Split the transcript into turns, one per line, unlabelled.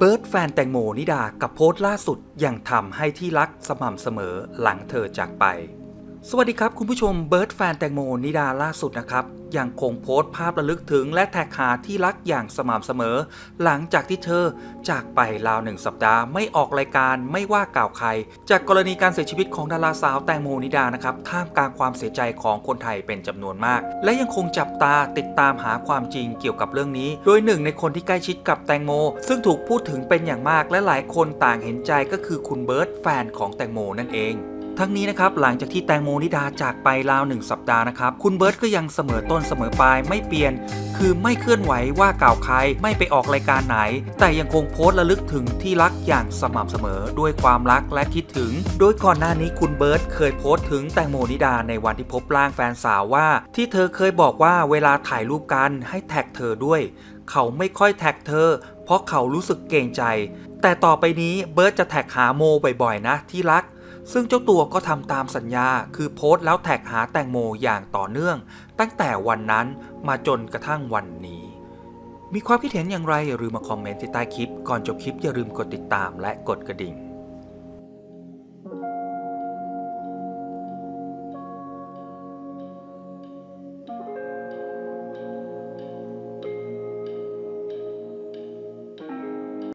เบิร์ดแฟนแตงโมนิดากับโพสต์ล่าสุดยังทำให้ที่รักสม่ำเสมอหลังเธอจากไป สวัสดีครับคุณผู้ชมเบิร์ดแฟนแตงโมนิดาล่าสุดนะครับยังคงโพสต์ภาพระลึกถึงและแท็กหาที่รักอย่างสม่ำเสมอ หลังจากที่เธอจากไปราวหนึ่งสัปดาห์ไม่ออกรายการไม่ว่ากล่าวใคร จากกรณีการเสียชีวิตของดาราสาวแตงโมนิดานะครับท่ามกลางความเสียใจของคนไทยเป็นจำนวนมาก และยังคงจับตาติดตามหาความจริงเกี่ยวกับเรื่องนี้ โดยหนึ่งในคนที่ใกล้ชิดกับแตงโม ซึ่งถูกพูดถึงเป็นอย่างมากและหลายคนต่างเห็นใจก็คือคุณเบิร์ตแฟนของแตงโมนั่นเอง ทั้งนี้นะครับหลังจากที่แตงโมนิดาจากไปราวหนึ่งสัปดาห์นะครับคุณเบิร์ตก็ยังเสมอต้นเสมอปลายไม่เปลี่ยน คือไม่เคลื่อนไหวว่ากล่าวใครไม่ไปออกรายการไหน แต่ยังคงโพสต์ระลึกถึงที่รักอย่างสม่ำเสมอด้วยความรักและคิดถึง โดยก่อนหน้านี้คุณเบิร์ตเคยโพสต์ถึงแตงโมนิดาในวันที่พบร่างแฟนสาวว่า ที่เธอเคยบอกว่าเวลาถ่ายรูปกันให้แท็กเธอด้วย เขาไม่ค่อยแท็กเธอ เพราะเขารู้สึกเกรงใจ แต่ต่อไปนี้เบิร์ตจะแท็กหาโมบ่อยๆนะที่รัก ซึ่งเจ้าตัวก็ทำตามสัญญา คือโพสต์แล้วแท็กหาแตงโมอย่างต่อเนื่อง ตั้งแต่วันนั้นมาจนกระทั่งวันนี้ มีความคิดเห็นอย่างไรอย่าลืมมาคอมเมนต์ที่ใต้คลิป ก่อนจบคลิปอย่าลืมกดติดตามและกดกระดิ่ง